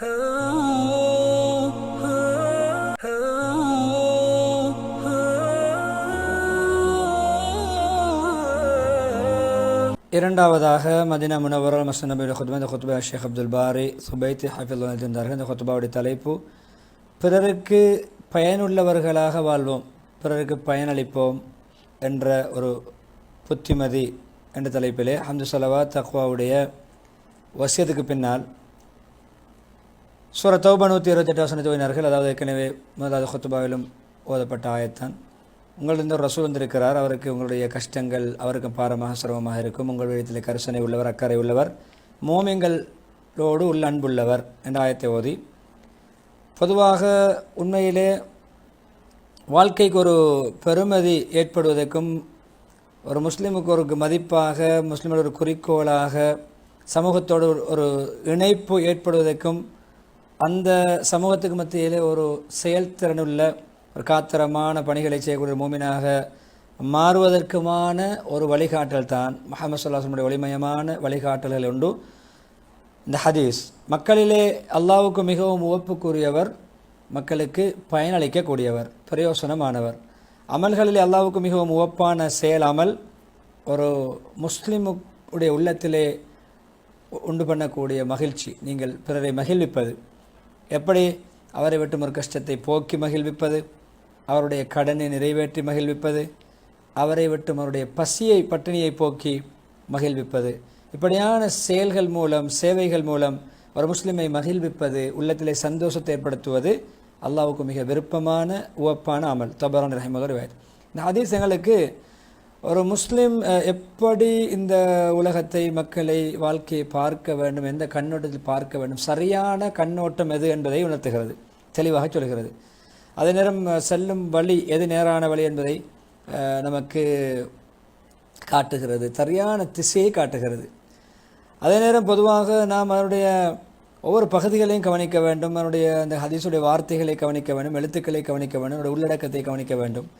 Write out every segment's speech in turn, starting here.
இரண்டாவதாக மதினா முனவரால் மசன் நபி குத்பா இந்த குத்பா ஷேக் அப்துல் பாரி சுபைத் ஹஃபில் இருந்தார்கள் இந்த குத்பாவுடைய தலைப்பு பிறருக்கு பயனுள்ளவர்களாக வாழ்வோம் பிறருக்கு பயனளிப்போம் என்ற ஒரு புத்திமதி என்ற தலைப்பிலே ஹம்து சலவா தக்வாவுடைய வசியத்துக்கு பின்னால் சூர தௌபா நூற்றி இருபத்தெட்டு வசனத்தை ஓதினார்கள் அதாவது ஏற்கனவே முதலாவது ஹொத்துபாவிலும் ஓதப்பட்ட ஆயத்தான். உங்களிருந்து ஒரு ரசூல் வந்திருக்கிறார். அவருக்கு உங்களுடைய கஷ்டங்கள் அவருக்கு பாரமாக சிரமமாக இருக்கும். உங்கள் விடத்தில் கரிசனை உள்ளவர் அக்கறை உள்ளவர் மோமியங்களோடு உள்ள அன்புள்ளவர் என்ற ஆயத்தை ஓதி பொதுவாக உண்மையிலே வாழ்க்கைக்கு ஒரு பெருமதி ஏற்படுவதற்கும் ஒரு முஸ்லீமுக்கு ஒரு மதிப்பாக முஸ்லீமோட ஒரு குறிக்கோளாக சமூகத்தோடு ஒரு- ஒரு இணைப்பு ஏற்படுவதற்கும் அந்த சமூகத்துக்கு மத்தியிலே ஒரு செயல்திறனுள்ள ஒரு காத்திரமான பணிகளை செய்யக்கூடிய மூமினாக மாறுவதற்குமான ஒரு வழிகாட்டல் தான் முகமது சொல்லாசனுடைய வலிமயமான வழிகாட்டல்கள் உண்டு. இந்த ஹதீஸ் மக்களிலே அல்லாவுக்கு மிகவும் உவப்புக்குரியவர் மக்களுக்கு பயனளிக்கக்கூடியவர் பிரயோசனமானவர். அமல்களிலே அல்லாவுக்கு மிகவும் உவப்பான செயல் அமல் ஒரு முஸ்லிமுடைய உள்ளத்திலே உண்டு பண்ணக்கூடிய மகிழ்ச்சி. நீங்கள் பிறரை மகிழ்விப்பது. எப்படி? அவரை விட்டும் ஒரு கஷ்டத்தை போக்கி மகிழ்விப்பது. அவருடைய கடனை நிறைவேற்றி மகிழ்விப்பது. அவரை விட்டும் அவருடைய பசியை பட்டினியை போக்கி மகிழ்விப்பது. இப்படியான செயல்கள் மூலம் சேவைகள் மூலம் ஒரு முஸ்லிமை மகிழ்விப்பது உள்ளத்திலே சந்தோஷத்தை ஏற்படுத்துவது அல்லாவுக்கு மிக விருப்பமான உவப்பான அமல். தபரான் ரஹிமகர் வேர் இந்த ஹதீஸ் எங்களுக்கு ஒரு முஸ்லீம் எப்படி இந்த உலகத்தை மக்களை வாழ்க்கையை பார்க்க வேண்டும் எந்த கண்ணோட்டத்தில் பார்க்க வேண்டும் சரியான கண்ணோட்டம் எது என்பதை உணர்த்துகிறது தெளிவாக சொல்கிறது. அதே நேரம் செல்லும் வழி எது நேரான வழி என்பதை நமக்கு காட்டுகிறது சரியான திசையை காட்டுகிறது. அதே நேரம் பொதுவாக நாம் அதனுடைய ஒவ்வொரு பகுதிகளையும் கவனிக்க வேண்டும் அதனுடைய அந்த ஹதீஸுடைய வார்த்தைகளை கவனிக்க வேண்டும் எழுத்துக்களை கவனிக்க வேண்டும் அதனுடைய உள்ளடக்கத்தை கவனிக்க வேண்டும்.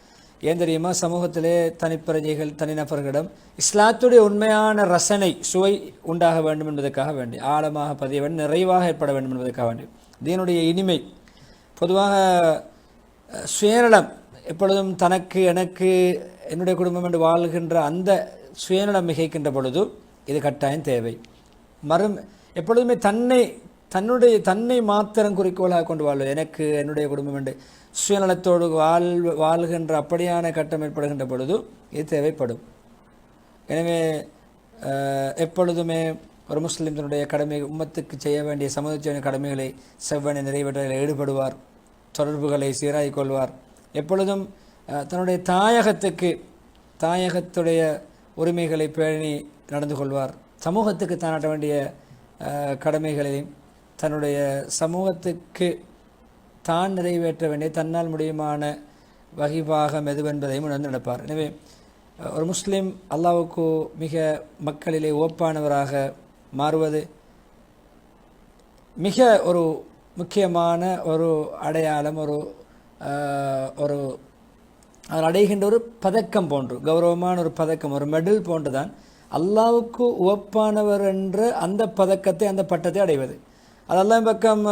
ஏன் தெரியுமா? சமூகத்திலே தனிப்பிரஜைகள் தனிநபர்களிடம் இஸ்லாத்துடைய உண்மையான ரசனை சுவை உண்டாக வேண்டும் என்பதற்காக வேண்டி ஆழமாக பதிய வேண்டும் நிறைவாக ஏற்பட வேண்டும் என்பதற்காக வேண்டி. தீனுடைய இனிமை பொதுவாக சுயநலம் எப்பொழுதும் தனக்கு எனக்கு என்னுடைய குடும்பம் என்று வாழ்கின்ற அந்த சுயநலம் மிகைக்கின்ற பொழுது இது கட்டாயம் தேவை. மறும் எப்பொழுதுமே தன்னை தன்னுடைய தன்னை மாத்திரம் குறிக்கோளாக கொண்டு வாழ்வது. எனக்கு என்னுடைய குடும்பம் என்று சுயநலத்தோடு வாழ் வாழ்கின்ற அப்படியான கட்டம் ஏற்படுகின்ற பொழுது இது தேவைப்படும். எனவே எப்பொழுதுமே ஒரு முஸ்லிம் தன்னுடைய கடமை உம்மத்துக்கு செய்ய வேண்டிய சமூகத்தின கடமைகளை செவ்வனை நிறைவேற்ற ஈடுபடுவார் தொடர்புகளை சீராகிக் கொள்வார். எப்பொழுதும் தன்னுடைய தாயகத்துக்கு தாயகத்துடைய உரிமைகளை பேணி நடந்து கொள்வார். சமூகத்துக்கு தானாட்ட வேண்டிய கடமைகளையும் தன்னுடைய சமூகத்துக்கு தான் நிறைவேற்ற வேண்டிய தன்னால் முடியுமான வகிபாகம் எதுவென்பதையும் உணர்ந்து நடப்பார். எனவே ஒரு முஸ்லீம் அல்லாவுக்கு மிக மக்களிலே ஓப்பானவராக மாறுவது மிக ஒரு முக்கியமான ஒரு அடையாளம் ஒரு ஒரு அவர் அடைகின்ற ஒரு பதக்கம் போன்று கௌரவமான ஒரு பதக்கம் ஒரு மெடல் போன்று தான் அல்லாவுக்கு உவப்பானவர் என்ற அந்த பதக்கத்தை அந்த பட்டத்தை அடைவது. அதெல்லாம் பக்கம்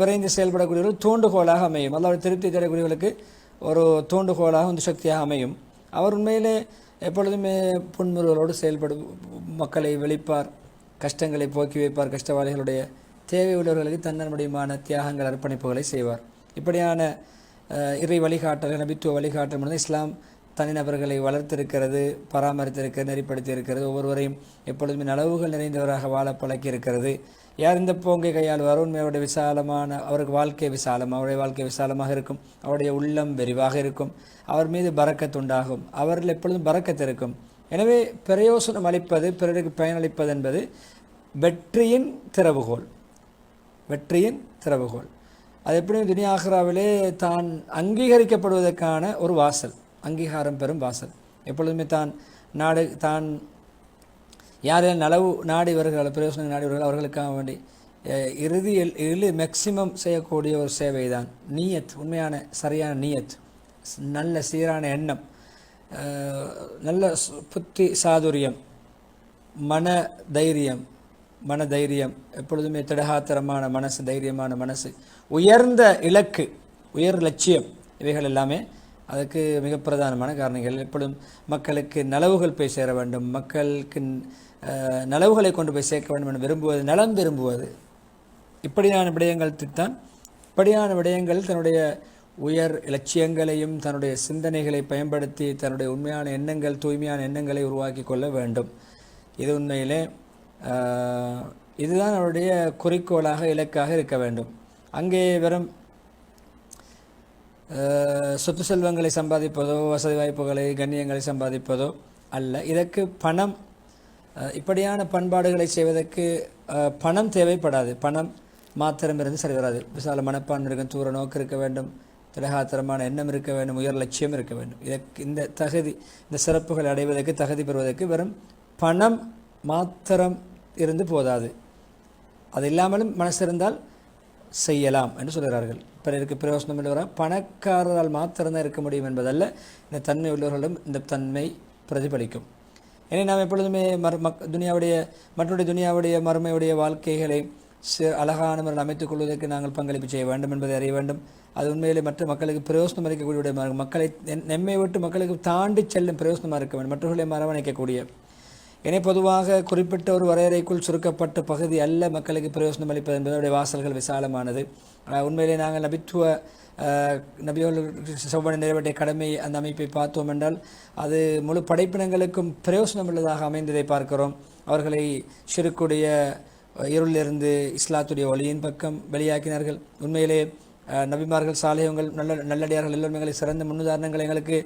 விரைந்து செயல்படக்கூடிய ஒரு தூண்டுகோலாக அமையும். அல்லாவுடைய திருப்தி தரக்கூடியவர்களுக்கு ஒரு தூண்டுகோலாக வந்து சக்தியாக அமையும். அவர் உண்மையிலே எப்பொழுதுமே புன்முறுகளோடு செயல்படும் மக்களை வெளிப்பார் கஷ்டங்களை போக்கி வைப்பார். கஷ்டவாளிகளுடைய தேவை உள்ளவர்களுக்கு தன்னால் தியாகங்கள் அர்ப்பணிப்புகளை செய்வார். இப்படியான இறை வழிகாட்டல் நபித்துவ வழிகாட்டல் மூலம் இஸ்லாம் தனிநபர்களை வளர்த்திருக்கிறது பராமரித்திருக்கிறது நெறிப்படுத்தி இருக்கிறது ஒவ்வொருவரையும் எப்பொழுதுமே நலவுகள் நிறைந்தவராக வாழ பழக்கி இருக்கிறது யார் இந்த போங்கை கையாளுவாரோ? உண்மையோட விசாலமான அவருக்கு வாழ்க்கை விசாலம் அவருடைய வாழ்க்கை விசாலமாக இருக்கும். அவருடைய உள்ளம் விரிவாக இருக்கும். அவர் மீது பறக்கத்துண்டாகும் அவரில் எப்பொழுதும் பறக்கத்து இருக்கும். எனவே பிரயோசனம் அளிப்பது பிறருக்கு பயனளிப்பது என்பது வெற்றியின் திறவுகோல். வெற்றியின் திறவுகோல். அது எப்படியும் துனியாகராவிலே தான் அங்கீகரிக்கப்படுவதற்கான ஒரு வாசல். அங்கீகாரம் பெறும் வாசல். எப்பொழுதுமே தான் நாடு தான் யார் நலவு நாடி வருகிறார்கள் பிரயோசனம் நாடி அவர்களுக்காக வேண்டி. இறுதியில் இறுதி மேக்சிமம் செய்யக்கூடிய ஒரு சேவை தான் நீயத் உண்மையான சரியான நீயத். நல்ல சீரான எண்ணம். நல்ல புத்தி சாதுரியம். மன தைரியம். மன தைரியம். எப்பொழுதுமே திடகாத்திரமான மனசு தைரியமான மனசு. உயர்ந்த இலக்கு உயர் லட்சியம். இவைகள் எல்லாமே அதுக்கு மிக பிரதானமான காரணங்கள் எப்பொழுதும் மக்களுக்கு நலவுகள் போய் சேர வேண்டும். மக்களுக்கு நலவுகளை கொண்டு போய் சேர்க்க வேண்டும் என்று விரும்புவது நலம் விரும்புவது. இப்படியான விடயங்களுக்கு இப்படியான விடயங்கள் தன்னுடைய உயர் இலட்சியங்களையும் தன்னுடைய சிந்தனைகளை பயன்படுத்தி தன்னுடைய உண்மையான எண்ணங்கள் தூய்மையான எண்ணங்களை உருவாக்கி கொள்ள வேண்டும். இது உண்மையிலே இதுதான் அவருடைய குறிக்கோளாக இலக்காக இருக்க வேண்டும். அங்கே வெறும் சொத்து செல்வங்களை சம்பாதிப்பதோ வசதி வாய்ப்புகளை கண்ணியங்களை சம்பாதிப்பதோ அல்ல. இதற்கு பணம் இப்படியான பண்பாடுகளை செய்வதற்கு பணம் தேவைப்படாது. பணம் மாத்திரம் இருந்து சரி வராது. விசால மனப்பான்மை இருக்கும் தூர நோக்கு இருக்க வேண்டும் திடகாத்திரமான எண்ணம் இருக்க வேண்டும் உயர் லட்சியம் இருக்க வேண்டும். இதற்கு இந்த தகுதி இந்த சிறப்புகளை அடைவதற்கு தகுதி பெறுவதற்கு வெறும் பணம் மாத்திரம் இருந்து போதாது. அது இல்லாமலும் மனசு இருந்தால் செய்யலாம் என்று சொல்கிறார்கள். பிறருக்கு பிரயோசனம் என்று பணக்காரரால் மாத்திரம்தான் இருக்க முடியும் என்பதல்ல. இந்த தன்மை உள்ளவர்களும் இந்த தன்மை பிரதிபலிக்கும். எனவே நாம் எப்பொழுதுமே மர் மக் துனியாவுடைய மற்றொரு துனியாவுடைய மறுமையுடைய வாழ்க்கைகளை சி அழகான முறையில் அமைத்துக் கொள்வதற்கு நாங்கள் பங்களிப்பு செய்ய வேண்டும் என்பதை அறிய வேண்டும். அது உண்மையிலே மற்ற மக்களுக்கு பிரயோசனம் அளிக்கக்கூடிய மக்களை நெம்மை விட்டு மக்களுக்கு தாண்டி செல்லும் பிரயோசனமாக இருக்க வேண்டும். மற்றவர்களை மரவணைக்கக்கூடிய என பொதுவாக குறிப்பிட்ட ஒரு வரையறைக்குள் சுருக்கப்பட்ட பகுதி அல்ல மக்களுக்கு பிரயோசனம் அளிப்பது என்பதனுடைய வாசல்கள் விசாலமானது. உண்மையிலே நாங்கள் நபித்துவ அஹ், செவ்வனை நிறைவேற்றிய கடமை அந்த அமைப்பை பார்த்தோம் என்றால் அது முழு படைப்பினங்களுக்கும் பிரயோசனம் உள்ளதாக அமைந்ததை பார்க்கிறோம். அவர்களை சிறுக்குடைய இருளிலிருந்து இஸ்லாத்துடைய ஒளியின் பக்கம் வெளியாக்கினார்கள். உண்மையிலே நபிமார்கள் சாலையங்கள் நல்ல நல்லடியார்கள் எல்லோருமே சிறந்த முன்னுதாரணங்களை எங்களுக்கு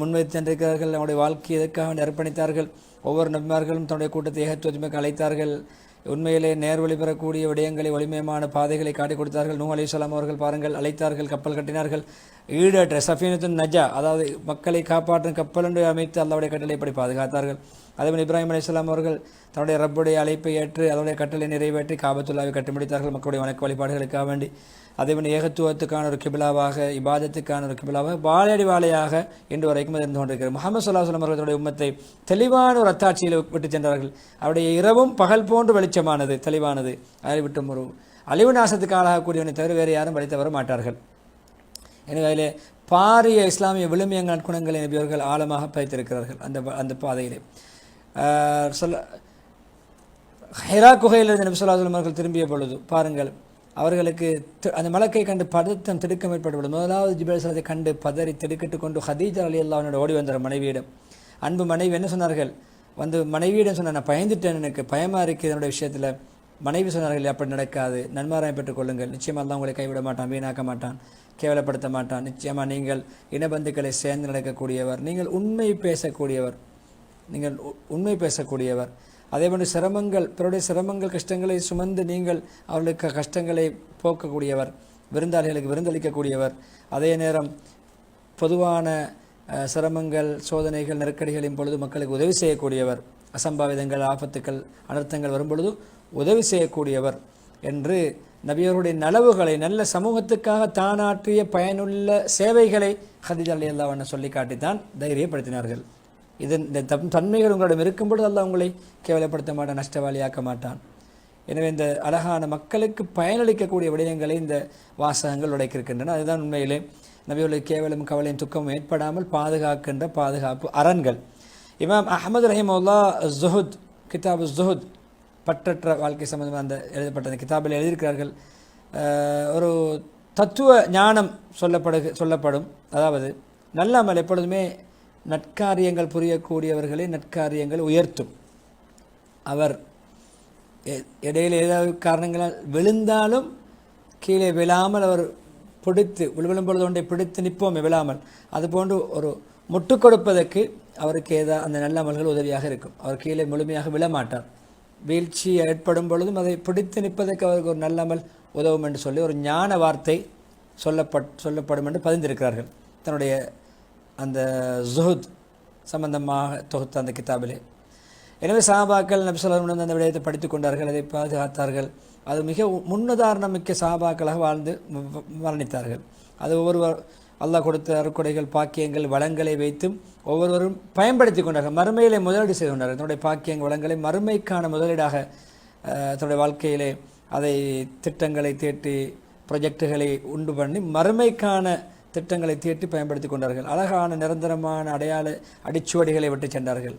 முன்வைத்து சென்றிருக்கிறார்கள் நம்முடைய வாழ்க்கையை எதற்காக அர்ப்பணித்தார்கள்? ஒவ்வொரு நபிமார்களும் தன்னுடைய கூட்டத்தை ஏகத்துவத்துமைக்கு அழைத்தார்கள். உண்மையிலே நேர்வழி பெறக்கூடிய விடயங்களை ஒளிமயமான பாதைகளை காட்டிக் கொடுத்தார்கள். நூ அலிஸ்லாம் அவர்கள் பாருங்கள் அழைத்தார்கள் கப்பல் கட்டினார்கள். ஈடற்ற சஃபீனத்தின் நஜா அதாவது மக்களை காப்பாற்றும் கப்பல் என்று அமைத்து அல்லாவுடைய கட்டளை இப்படி பாதுகாத்தார்கள்? அதேபோல் இப்ராஹிம் அலிஸ்லாம் அவர்கள் தன்னுடைய ரப்புடைய அழைப்பை ஏற்று அதனுடைய கட்டளை நிறைவேற்றி காபத்துல்லாவை கட்டி மக்களுடைய வணக்க வழிபாடுகளுக்காக வேண்டி. அதேபோல் ஏகத்துவத்துக்கான ஒரு கிபிலாவாக இபாதத்துக்கான ஒரு கிபிலாவாக வாழையடி வாழையாக இன்று வரைக்கும் இருந்து கொண்டிருக்கிறது. முகமது சுல்லா சொல்லம் அவர்களுடைய உம்மத்தை தெளிவான ஒரு அத்தாட்சியில் விட்டு சென்றார்கள். அவருடைய இரவும் பகல் போன்று வெளிச்சமானது தெளிவானது. அதை விட்டும் ஒரு அழிவு நாசத்துக்கு ஆளாகக்கூடியவனை தவிர வேறு யாரும் படித்து வர மாட்டார்கள். எனவே அதிலே பாரிய இஸ்லாமிய விழுமிய நற்குணங்களை நபியவர்கள் ஆழமாக பதித்திருக்கிறார்கள் அந்த அந்த பாதையிலே. சொல்ல ஹெரா குகையிலிருந்து நபி சொல்லா அவர்கள் திரும்பிய பொழுது பாருங்கள் அவர்களுக்கு அந்த மலக்கை கண்டு பதத்தம் திடுக்கம் ஏற்பட்டுவிடும் முதலாவது ஜிபேல் சலத்தை கண்டு பதறி திடுக்கிட்டு கொண்டு ஹதீஜர் அலி அல்லாஹனோட ஓடி வந்தார் மனைவியிடம். அன்பு மனைவி என்ன சொன்னார்கள்? வந்து மனைவியிடம் சொன்ன நான் பயந்துட்டேன் எனக்கு பயமாக இருக்குது என்னோட விஷயத்தில். மனைவி சொன்னார்கள் அப்படி நடக்காது நன்மாராயம் பெற்றுக்கொள்ளுங்கள் நிச்சயமாக தான் உங்களை கைவிட மாட்டான் வீணாக்க மாட்டான். கேவலப்படுத்த மாட்டான் நிச்சயமாக நீங்கள் இனபந்துக்களை சேர்ந்து நடக்கக்கூடியவர். நீங்கள் உண்மை பேசக்கூடியவர். நீங்கள் உண்மை பேசக்கூடியவர். அதேபோன்று சிரமங்கள் பிறருடைய சிரமங்கள் கஷ்டங்களை சுமந்து நீங்கள் அவர்களுக்கு கஷ்டங்களை போக்கக்கூடியவர். விருந்தாளிகளுக்கு விருந்தளிக்கக்கூடியவர். அதே நேரம் பொதுவான சிரமங்கள் சோதனைகள் நெருக்கடிகளின் பொழுது மக்களுக்கு உதவி செய்யக்கூடியவர். அசம்பாவிதங்கள் ஆபத்துக்கள் அனர்த்தங்கள் வரும்பொழுது உதவி செய்யக்கூடியவர். என்று நபியவருடைய நலவுகளை நல்ல சமூகத்துக்காக தானாற்றிய பயனுள்ள சேவைகளை ஹதிஜா அலி அல்லாவண்ண சொல்லி காட்டித்தான் தைரியப்படுத்தினார்கள். இது இந்த தம் தன்மைகள் உங்களிடம் இருக்கும் பொழுது உங்களை கேவலப்படுத்த மாட்டான் நஷ்டவாளியாக்க மாட்டான். எனவே இந்த அழகான மக்களுக்கு பயனளிக்கக்கூடிய விடயங்களை இந்த வாசகங்கள் உடைக்கிருக்கின்றன. அதுதான் உண்மையிலே நபியுடைய கேவலம் கவலையும் துக்கமும் ஏற்படாமல் பாதுகாக்கின்ற பாதுகாப்பு அரண்கள் இமாம் அஹமது ரஹிமுல்லா ஜுஹுத் கிதாபு ஜுஹுத் பற்றற்ற வாழ்க்கை சம்பந்தமாக அந்த எழுதப்பட்ட அந்த கிதாபில் எழுதியிருக்கிறார்கள். ஒரு தத்துவ ஞானம் சொல்லப்படு சொல்லப்படும். அதாவது நல்லமல் எப்பொழுதுமே நற்காரியங்கள் புரியக்கூடியவர்களை நற்காரியங்கள் உயர்த்தும். அவர் எ- ஏதாவது காரணங்களால் விழுந்தாலும் கீழே விழாமல் அவர் பிடித்து விழுவிழும் பொழுது ஒன்றை பிடித்து நிற்போமே விழாமல். அதுபோன்று ஒரு முட்டுக் கொடுப்பதற்கு அவருக்கு ஏதா அந்த நல்ல அமல்கள் உதவியாக இருக்கும். அவர் கீழே முழுமையாக விழமாட்டார். வீழ்ச்சி ஏற்படும் பொழுதும் அதை பிடித்து நிற்பதற்கு அவருக்கு ஒரு நல்லமல் உதவும் என்று சொல்லி ஒரு ஞான வார்த்தை சொல்லப்பட் சொல்லப்படும் என்று பதிந்திருக்கிறார்கள். தன்னுடைய அந்த ஜுஹுத் சம்பந்தமாக தொகுத்த அந்த கிதாபிலே. எனவே சாபாக்கள் நபி அந்த விடயத்தை படித்துக் கொண்டார்கள் அதை பாதுகாத்தார்கள். அது மிக முன்னுதாரணம் மிக்க வாழ்ந்து மரணித்தார்கள். அது ஒவ்வொருவர் அல்லாஹ் கொடுத்த அறுக்குடைகள் பாக்கியங்கள் வளங்களை வைத்தும் ஒவ்வொருவரும் பயன்படுத்தி கொண்டார்கள். மறுமையிலே முதலீடு செய்து கொண்டார்கள். தன்னுடைய பாக்கியங்கள் வளங்களை மறுமைக்கான முதலீடாக தன்னுடைய வாழ்க்கையிலே அதை திட்டங்களை தீட்டி ப்ரொஜெக்டுகளை உண்டு பண்ணி மறுமைக்கான திட்டங்களை தீட்டி பயன்படுத்தி கொண்டார்கள். அழகான நிரந்தரமான அடையாள அடிச்சுவடிகளை விட்டு சென்றார்கள்.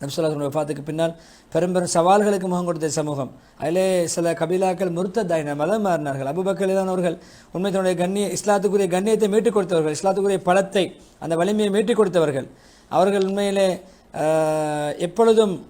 நம்சுல்லாஹனுடைய வஃபாத்துக்கு பின்னால் பெரும்பெரும் சவால்களுக்கு முகம் கொடுத்த சமூகம். அதிலே சில கபிலாக்கள் முருத்ததாயின மதம் மாறினார்கள். அபுபக்கலிதான் அவர்கள் உண்மை தன்னுடைய கண்ணிய இஸ்லாத்துக்குரிய கண்ணியத்தை மீட்டுக் கொடுத்தவர்கள் இஸ்லாத்துக்குரிய பலத்தை அந்த வலிமையை மீட்டுக் கொடுத்தவர்கள். அவர்கள் உண்மையிலே எப்பொழுதும்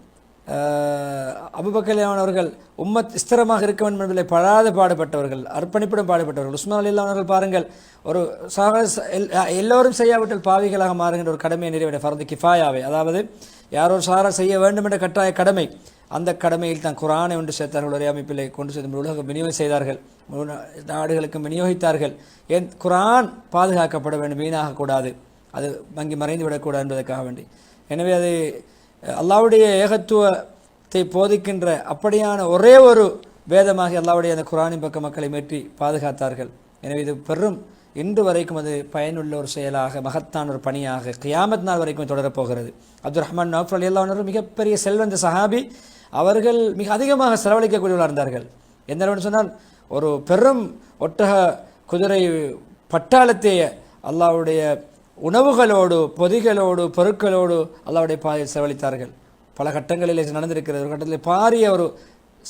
அபுபக்கலியான் அவர்கள் உம்மத் ஸ்திரமாக இருக்க வேண்டும் என்பதிலே படாத பாடுபட்டவர்கள் அர்ப்பணிப்புடன் பாடுபட்டவர்கள். உஸ்மான் அலி அவர்கள் பாருங்கள் ஒரு சக எல்- எல்லோரும் செய்யாவிட்டால் பாவிகளாக மாறுகின்ற ஒரு கடமையை நிறைவேற்ற ஃபரது கிஃபாயாவை. அதாவது யாரோ சாரா செய்ய வேண்டும் என்ற கட்டாய கடமை. அந்த கடமையில் தான் குரானை ஒன்று சேர்த்தார்கள் ஒரே அமைப்பில் கொண்டு சேர்ந்து உலகம் விநியோகம் செய்தார்கள். முழு நா- விநியோகித்தார்கள். ஏன்? குரான் பாதுகாக்கப்பட வேண்டும் வீணாகக்கூடாது அது வங்கி மறைந்து விடக்கூடாது என்பதற்காக வேண்டி. எனவே அது அல்லாவுடைய ஏகத்துவத்தை போதிக்கின்ற அப்படியான ஒரே ஒரு வேதமாக அல்லாவுடைய அந்த குரானின் பக்க மக்களை மேற்றி பாதுகாத்தார்கள். எனவே இது பெரும் இன்று வரைக்கும் அது பயனுள்ள ஒரு செயலாக மகத்தான ஒரு பணியாக கியாமத் நாள் வரைக்கும் தொடரப்போகிறது. அப்துல் ரஹ்மான் நௌஃப் அலி அல்லா மிகப்பெரிய செல்வந்த சஹாபி. அவர்கள் மிக அதிகமாக செலவழிக்கக்கூடியவர்களாக இருந்தார்கள். எந்த அளவுன்னு சொன்னால் ஒரு பெரும் ஒட்டக குதிரை பட்டாளத்தை அல்லாவுடைய உணவுகளோடு பொதிகளோடு பொருட்களோடு அல்லாவுடைய பாதையில் செலவழித்தார்கள். பல கட்டங்களில் நடந்திருக்கிறது. ஒரு கட்டத்தில் பாரிய ஒரு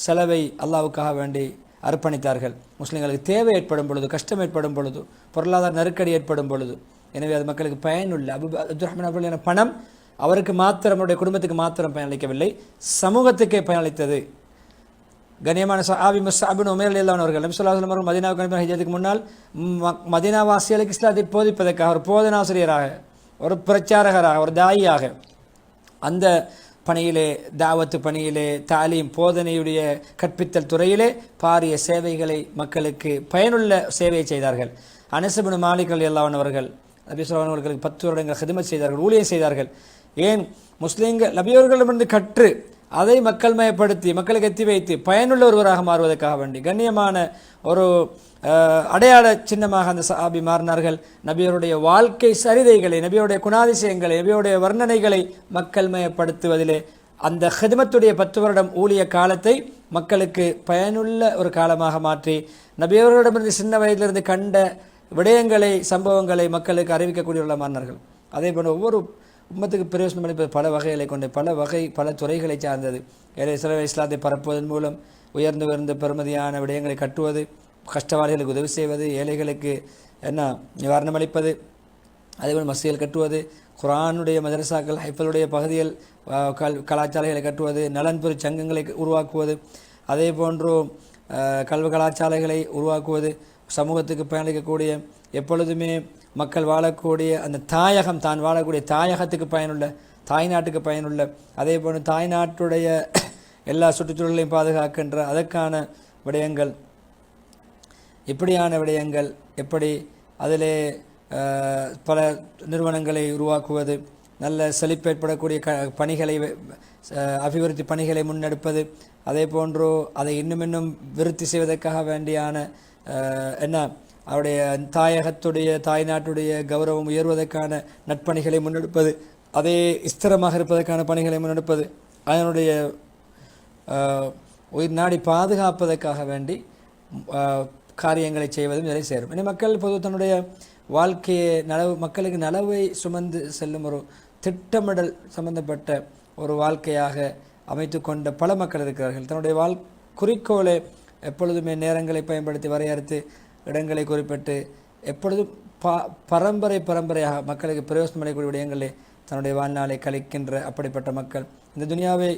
செலவை அல்லாவுக்காக வேண்டி அர்ப்பணித்தார்கள். முஸ்லீம்களுக்கு தேவை ஏற்படும் பொழுது கஷ்டம் ஏற்படும் பொழுது பொருளாதார நெருக்கடி ஏற்படும் பொழுது எனவே அது மக்களுக்கு பயனுள்ள அபு அப்துல் ரஹ்மான் அவர்கள் பணம் அவருக்கு மாத்திரம் அவருடைய குடும்பத்துக்கு மாத்திரம் பயனளிக்கவில்லை சமூகத்துக்கே பயனளித்தது. கண்ணியமான சஹாபி முஸ்அபின் உமேர் அலில்லான் அவர்கள் நம்சுல்லாஸ்லம் அவர்கள் மதீனாவுக்கு அனுப்பின ஹிஜ்ரத்துக்கு முன்னால் ம- மதீனாவாசிகளுக்கு இஸ்லாத்தை போதிப்பதற்காக ஒரு போதனாசிரியராக ஒரு பிரச்சாரகராக ஒரு தாயியாக அந்த பணியிலே தாவத்து பணியிலே தாலீம் போதனையுடைய கற்பித்தல் துறையிலே பாரிய சேவைகளை மக்களுக்கு பயனுள்ள சேவையை செய்தார்கள். அனசபின் மாலிகள் எல்லாவன் அவர்கள் நபி அவர்களுக்கு பத்து வருடங்கள் ஹிதமத் செய்தார்கள் ஊழியம் செய்தார்கள். ஏன்? முஸ்லீம்கள் நபியவர்களிடமிருந்து கற்று அதை மக்கள் மயப்படுத்தி மக்களுக்கு எத்தி வைத்து பயனுள்ள ஒருவராக மாறுவதற்காக வேண்டி கண்ணியமான ஒரு அடையாள சின்னமாக அந்த சஹாபி மாறினார்கள். நபியருடைய வாழ்க்கை சரிதைகளை நபியுடைய குணாதிசயங்களை நபியுடைய வர்ணனைகளை மக்கள் மயப்படுத்துவதிலே அந்த ஹிதமத்துடைய பத்து வருடம் ஊழிய காலத்தை மக்களுக்கு பயனுள்ள ஒரு காலமாக மாற்றி நபியவர்களிடமிருந்து சின்ன வயதிலிருந்து கண்ட விடயங்களை சம்பவங்களை மக்களுக்கு அறிவிக்கக்கூடிய மாறினார்கள். அதே போல ஒவ்வொரு உம்மத்துக்கு பிரயோசனம் அளிப்பது பல வகைகளை கொண்டு பல வகை பல துறைகளை சார்ந்தது. ஏழை சில இஸ்லாத்தை பரப்புவதன் மூலம் உயர்ந்து உயர்ந்த பெருமதியான விடயங்களை கட்டுவது கஷ்டவாளிகளுக்கு உதவி செய்வது ஏழைகளுக்கு என்ன நிவாரணம் அளிப்பது அதேபோல் மசியல் கட்டுவது குரானுடைய மதரசாக்கள் ஹைஃபலுடைய பகுதிகள் கல் கலாச்சாலைகளை கட்டுவது நலன்புரி சங்கங்களை உருவாக்குவது அதே போன்று கல்வி கலாச்சாலைகளை உருவாக்குவது சமூகத்துக்கு பயனளிக்கக்கூடிய எப்பொழுதுமே மக்கள் வாழக்கூடிய அந்த தாயகம் தான் வாழக்கூடிய தாயகத்துக்கு பயனுள்ள தாய்நாட்டுக்கு பயனுள்ள அதே போன்று தாய்நாட்டுடைய எல்லா சுற்றுச்சூழலையும் பாதுகாக்கின்ற அதற்கான விடயங்கள். இப்படியான விடயங்கள்? எப்படி அதிலே பல நிறுவனங்களை உருவாக்குவது? நல்ல செழிப்பு ஏற்படக்கூடிய க பணிகளை அபிவிருத்தி பணிகளை முன்னெடுப்பது? அதே போன்றோ அதை இன்னும் இன்னும் விருத்தி செய்வதற்காக வேண்டியான என்ன அவருடைய தாயகத்துடைய தாய்நாட்டுடைய கௌரவம் உயர்வதற்கான நட்பணிகளை முன்னெடுப்பது அதே ஸ்திரமாக இருப்பதற்கான பணிகளை முன்னெடுப்பது அதனுடைய உயிர் நாடி பாதுகாப்பதற்காக வேண்டி காரியங்களை செய்வதும் இதில் சேரும். இனி மக்கள் பொது தன்னுடைய வாழ்க்கையை நலவு மக்களுக்கு நலவை சுமந்து செல்லும் ஒரு திட்டமிடல் சம்பந்தப்பட்ட ஒரு வாழ்க்கையாக அமைத்து கொண்ட பல மக்கள் இருக்கிறார்கள். தன்னுடைய வாழ் குறிக்கோளை எப்பொழுதுமே நேரங்களை பயன்படுத்தி வரையறுத்து இடங்களை குறிப்பிட்டு எப்பொழுதும் ப பரம்பரை பரம்பரையாக மக்களுக்கு பிரயோசனம் அடையக்கூடிய விடயங்களே தன்னுடைய வாழ்நாளை கழிக்கின்ற அப்படிப்பட்ட மக்கள். இந்த துனியாவை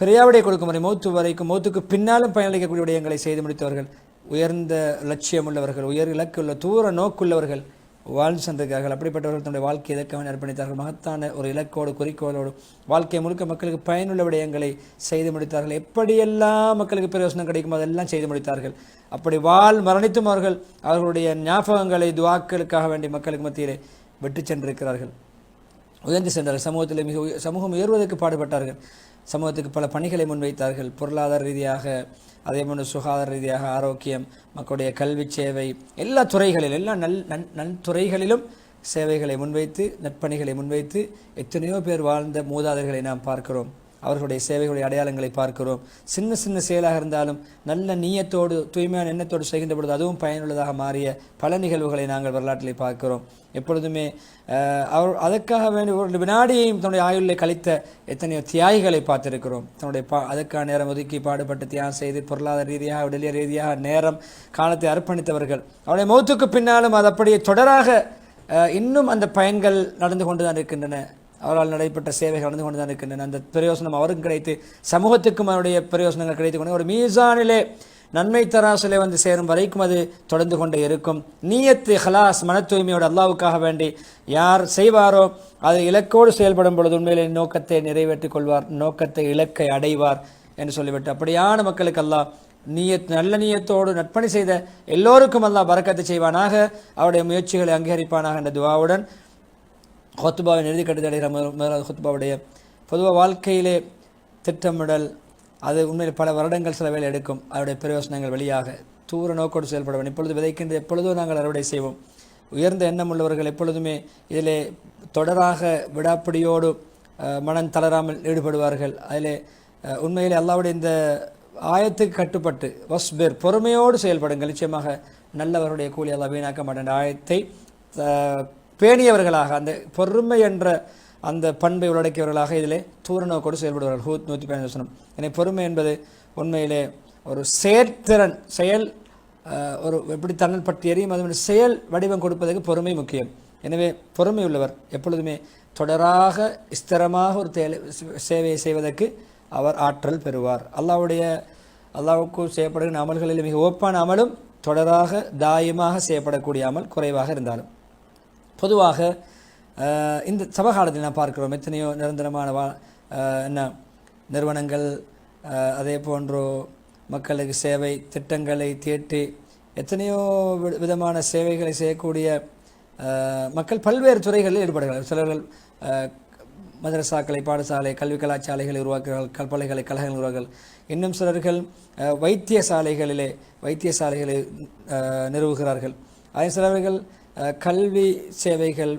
பெரியாவிடை கொடுக்கும் வரை மூத்து வரைக்கும் மூத்துக்கு பின்னாலும் பயனளிக்கக்கூடிய விடயங்களை செய்து முடித்தவர்கள் உயர்ந்த லட்சியம் உள்ளவர்கள் உயர் இலக்குள்ள தூர நோக்குள்ளவர்கள் வாழ்ந்து சென்றிருக்கிறார்கள். அப்படிப்பட்டவர்கள் தன்னுடைய வாழ்க்கை இதற்காக அர்ப்பணித்தார்கள். மகத்தான ஒரு இலக்கோடு குறிக்கோளோடு வாழ்க்கை முழுக்க மக்களுக்கு பயனுள்ள விடயங்களை செய்து முடித்தார்கள். எப்படியெல்லாம் மக்களுக்கு பிரயோசனம் கிடைக்குமோ அதெல்லாம் செய்து முடித்தார்கள். அப்படி வாழ் மரணித்தும் அவர்கள் அவர்களுடைய ஞாபகங்களை துவாக்களுக்காக வேண்டி மக்களுக்கு மத்தியிலே விட்டு சென்றிருக்கிறார்கள். உயர்ந்து சென்றார்கள். சமூகத்தில் மிக சமூகம் உயர்வதற்கு பாடுபட்டார்கள். சமூகத்துக்கு பல பணிகளை முன்வைத்தார்கள். பொருளாதார ரீதியாக அதே போன்று சுகாதார ரீதியாக ஆரோக்கியம் மக்களுடைய கல்வி சேவை எல்லா துறைகளிலும் எல்லா நல் நன் நன்துறைகளிலும் சேவைகளை முன்வைத்து நற்பணிகளை முன்வைத்து எத்தனையோ பேர் வாழ்ந்த மூதாதைகளை நாம் பார்க்கிறோம். அவர்களுடைய சேவைகளுடைய அடையாளங்களை பார்க்கிறோம். சின்ன சின்ன செயலாக இருந்தாலும் நல்ல நீயத்தோடு தூய்மையான எண்ணத்தோடு செய்கின்ற பொழுது அதுவும் பயனுள்ளதாக மாறிய பல நிகழ்வுகளை நாங்கள் வரலாற்றில் பார்க்கிறோம். எப்பொழுதுமே அவர் அதற்காக வேண்டி ஒரு வினாடியையும் தன்னுடைய ஆயுளில் கழித்த எத்தனையோ தியாகிகளை பார்த்திருக்கிறோம். தன்னுடைய பா அதற்கான நேரம் ஒதுக்கி பாடுபட்டு தியாகம் செய்து பொருளாதார ரீதியாக உடலிய ரீதியாக நேரம் காலத்தை அர்ப்பணித்தவர்கள். அவருடைய மௌத்துக்கு பின்னாலும் அது அப்படியே தொடராக இன்னும் அந்த பயன்கள் நடந்து கொண்டு தான் இருக்கின்றன. அவரால் நடைபெற்ற சேவைகள் நடந்து கொண்டு தான் இருக்கின்றன. அந்த பிரயோசனம் அவருக்கும் கிடைத்து சமூகத்துக்கும் அவருடைய பிரயோசனங்கள் கிடைத்து கொண்டு ஒரு மீசானிலே நன்மை தராசிலே வந்து சேரும் வரைக்கும் அது தொடர்ந்து கொண்டே இருக்கும். நீயத்து ஹலாஸ் மன தூய்மையோடு அல்லாவுக்காக வேண்டி யார் செய்வாரோ அது இலக்கோடு செயல்படும் பொழுது உண்மையிலே நோக்கத்தை நிறைவேற்றிக் கொள்வார் நோக்கத்தை இலக்கை அடைவார் என்று சொல்லிவிட்டு அப்படியான மக்களுக்கு அல்லாஹ் நீயத் நல்ல நீயத்தோடு நட்பணி செய்த எல்லோருக்கும் அல்லாஹ் பறக்கத்தை செய்வானாக அவருடைய முயற்சிகளை அங்கீகரிப்பானாக என்ற துவாவுடன் ஹொத்துபாவின் இறுதி அடைகிற முதலாவது ஹொத்துபாவுடைய பொதுவாக வாழ்க்கையிலே திட்டமிடல் அது உண்மையில் பல வருடங்கள் சில வேலை எடுக்கும். அதனுடைய பிரயோசனங்கள் வெளியாக தூர நோக்கோடு செயல்பட வேண்டும் இப்பொழுது விதைக்கின்ற எப்பொழுதும் நாங்கள் அறுவடை செய்வோம். உயர்ந்த எண்ணம் உள்ளவர்கள் எப்பொழுதுமே இதிலே தொடராக விடாப்பிடியோடு மனம் தளராமல் ஈடுபடுவார்கள். அதிலே உண்மையிலே அல்லாவுடைய இந்த ஆயத்துக்கு கட்டுப்பட்டு வஸ்பெர் பொறுமையோடு செயல்படுங்கள். நிச்சயமாக நல்லவருடைய கூலி அல்லா வீணாக்க மாட்டேன். ஆயத்தை பேணியவர்களாக அந்த பொறுமை என்ற அந்த பண்பை உள்ளடக்கியவர்களாக இதிலே தூரநோக்கோடு செயல்படுவார்கள். ஹூத் நூற்றி பதினஞ்சு வசனம். எனவே பொறுமை என்பது உண்மையிலே ஒரு செயற்திறன் செயல் ஒரு எப்படி தன்னல் பற்றி எரியும் அது செயல் வடிவம் கொடுப்பதற்கு பொறுமை முக்கியம். எனவே பொறுமை உள்ளவர் எப்பொழுதுமே தொடராக ஸ்திரமாக ஒரு தேலை சேவையை செய்வதற்கு அவர் ஆற்றல் பெறுவார். அல்லாவுடைய அல்லாஹ்வுக்கு செய்யப்படுகிற அமல்களில் மிக ஓப்பான அமலும் தொடராக தாயமாக செய்யப்படக்கூடிய அமல் குறைவாக இருந்தாலும். பொதுவாக இந்த சமகாலத்தில் நான் பார்க்கிறோம் எத்தனையோ நிரந்தரமான வா என்ன நிறுவனங்கள் அதே போன்றோ மக்களுக்கு சேவை திட்டங்களை தீட்டி எத்தனையோ விதமான சேவைகளை செய்யக்கூடிய மக்கள் பல்வேறு துறைகளில் ஈடுபடுகிறார்கள். சிலர்கள் மதரசாக்களை பாடசாலை கல்வி கலாச்சாலைகளை உருவாக்குகிறார்கள் கல் பல்கலைக்கழகங்கள் உருவாக்குகிறார்கள். இன்னும் சிலர்கள் வைத்தியசாலைகளிலே வைத்தியசாலைகளை நிறுவுகிறார்கள். அதே சிலர்கள் கல்வி சேவைகள்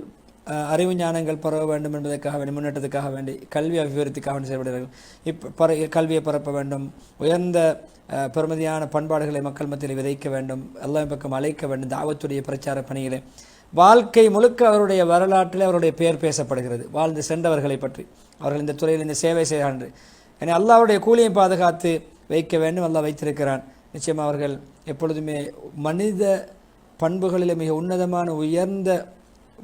அறிவு ஞானங்கள் பரவ வேண்டும் என்பதற்காக வேண்டி முன்னேற்றத்துக்காக வேண்டி கல்வி அபிவிருத்திக்காக வேண்டி செயல்படுகிறார்கள். இப்போ பர கல்வியை பரப்ப வேண்டும். உயர்ந்த பெருமதியான பண்பாடுகளை மக்கள் மத்தியில் விதைக்க வேண்டும். எல்லாம் பக்கம் அழைக்க வேண்டும். தாவத்துடைய பிரச்சார பணிகளை வாழ்க்கை முழுக்க அவருடைய வரலாற்றில் அவருடைய பெயர் பேசப்படுகிறது. வாழ்ந்து சென்றவர்களை பற்றி. அவர்கள் இந்த துறையில் இந்த சேவை செய்கிறார்கள். ஏன்னா அல்லாவுடைய கூலியை பாதுகாத்து வைக்க வேண்டும். அல்லா வைத்திருக்கிறான். நிச்சயம் அவர்கள் எப்பொழுதுமே மனித பண்புகளில் மிக உன்னதமான உயர்ந்த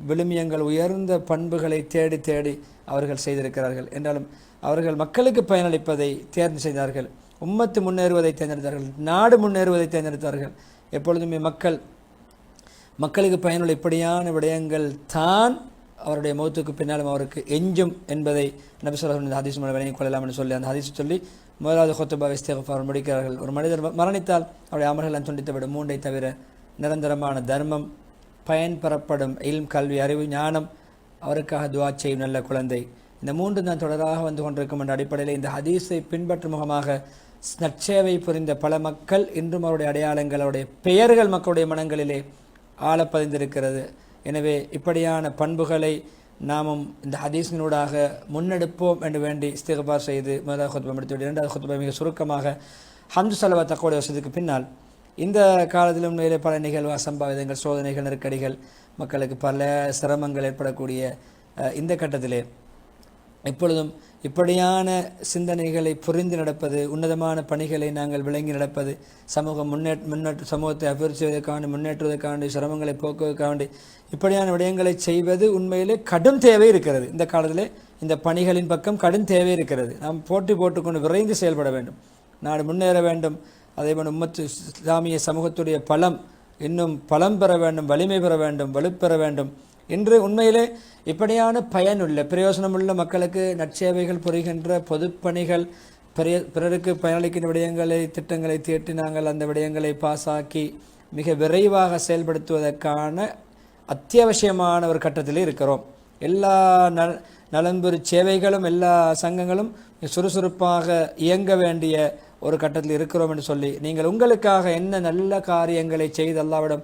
விழுமியங்கள் உயர்ந்த பண்புகளை தேடி தேடி அவர்கள் செய்திருக்கிறார்கள். என்றாலும் அவர்கள் மக்களுக்கு பயனளிப்பதை தேர்ந்து செய்தார்கள். உம்மத்து முன்னேறுவதை தேர்ந்தெடுத்தார்கள். நாடு முன்னேறுவதை தேர்ந்தெடுத்தார்கள். எப்பொழுதுமே மக்கள் மக்களுக்கு பயனுள்ள இப்படியான விடயங்கள் தான் அவருடைய மௌத்துக்கு பின்னாலும் அவருக்கு எஞ்சும் என்பதை நபி சொல்லி இந்த ஹதீஸ் மூலம் விளங்கிக் கொள்ளலாம் என்று சொல்லி அந்த ஹதீஸ் சொல்லி முதலாவது ஹொத்துபா இஸ்திஃபார் முடிக்கிறார்கள். ஒரு மனிதர் மரணித்தால் அவருடைய அமல்கள் துண்டித்துவிடும். மூன்றை தவிர நிரந்தரமான தர்மம் பயன் பெறப்படும் இல்ம் கல்வி அறிவு ஞானம் அவருக்காக துவா செய்யும் நல்ல குழந்தை. இந்த மூன்று தான் தொடராக வந்து கொண்டிருக்கும் என்ற அடிப்படையில் இந்த ஹதீஸை பின்பற்றும் முகமாக நற்சேவை புரிந்த பல மக்கள் இன்றும் அவருடைய அடையாளங்கள் அவருடைய பெயர்கள் மக்களுடைய மனங்களிலே ஆழப்பதிந்திருக்கிறது. எனவே இப்படியான பண்புகளை நாமும் இந்த ஹதீஸினூடாக முன்னெடுப்போம் என்று வேண்டி இஸ்திகபார் செய்து முதலாவது குத்துபம் எடுத்துவிட்டு இரண்டாவது குத்துபை மிக சுருக்கமாக ஹம்து சலவா தக்கோடைய வசதிக்கு பின்னால் இந்த காலத்திலும் மேலே பல நிகழ்வு அசம்பாவிதங்கள் சோதனைகள் நெருக்கடிகள் மக்களுக்கு பல சிரமங்கள் ஏற்படக்கூடிய இந்த கட்டத்திலே. எப்பொழுதும் இப்படியான சிந்தனைகளை புரிந்து நடப்பது உன்னதமான பணிகளை நாங்கள் விளங்கி நடப்பது சமூகம் முன்னேற் முன்னேற்ற சமூகத்தை அபிவிருத்தி செய்வதற்காண்டி முன்னேற்றுவதற்காண்டி சிரமங்களை போக்குவதற்காண்டி இப்படியான விடயங்களை செய்வது உண்மையிலே கடும் தேவை இருக்கிறது. இந்த காலத்திலே இந்த பணிகளின் பக்கம் கடும் தேவை இருக்கிறது. நாம் போட்டி போட்டுக்கொண்டு விரைந்து செயல்பட வேண்டும். நாடு முன்னேற வேண்டும். அதேபோல் உம்மத்து இஸ்லாமிய சமூகத்துடைய பலம் இன்னும் பலம் பெற வேண்டும் வலிமை பெற வேண்டும் வலுப்பெற வேண்டும் இன்று உண்மையிலே இப்படியான பயனுள்ள பிரயோசனமுள்ள மக்களுக்கு நற்சேவைகள் புரிகின்ற பொதுப்பணிகள் பெரிய பிறருக்கு பயனளிக்கின்ற விடயங்களை திட்டங்களை தீட்டி நாங்கள் அந்த விடயங்களை பாசாக்கி மிக விரைவாக செயல்படுத்துவதற்கான அத்தியாவசியமான ஒரு கட்டத்தில் இருக்கிறோம். எல்லா நல நலன்புரி சேவைகளும் எல்லா சங்கங்களும் சுறுசுறுப்பாக இயங்க வேண்டிய ஒரு கட்டத்தில் இருக்கிறோம் என்று சொல்லி நீங்கள் உங்களுக்காக என்ன நல்ல காரியங்களை செய்து அல்லாவிடம்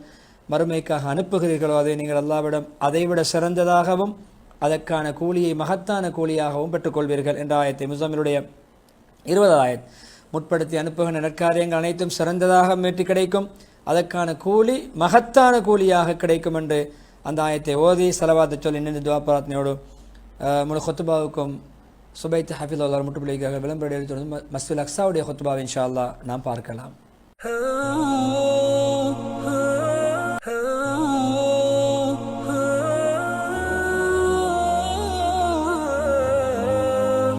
மறுமைக்காக அனுப்புகிறீர்களோ அதை நீங்கள் அல்லாவிடம் அதைவிட சிறந்ததாகவும் அதற்கான கூலியை மகத்தான கூலியாகவும் பெற்றுக்கொள்வீர்கள் என்ற ஆயத்தை முசாமிலுடைய இருபதாவது ஆயத். முற்படுத்தி அனுப்புகின்ற நற்காரியங்கள் அனைத்தும் சிறந்ததாக மேற்றி கிடைக்கும் அதற்கான கூலி மகத்தான கூலியாக கிடைக்கும் என்று அந்த ஆயத்தை ஓதி செலவாத்து சொல்லி நின்று துவா முழு கொத்துபாவுக்கும் சுபைத் ஹஃபில் அல்லார் முட்டுப்புள்ளிக்காக விளம்பரம் தொடர்ந்து மஸ்துல் அக்ஸாவுடைய ஹொத்துபாவை இன்ஷா அல்லா நாம் பார்க்கலாம்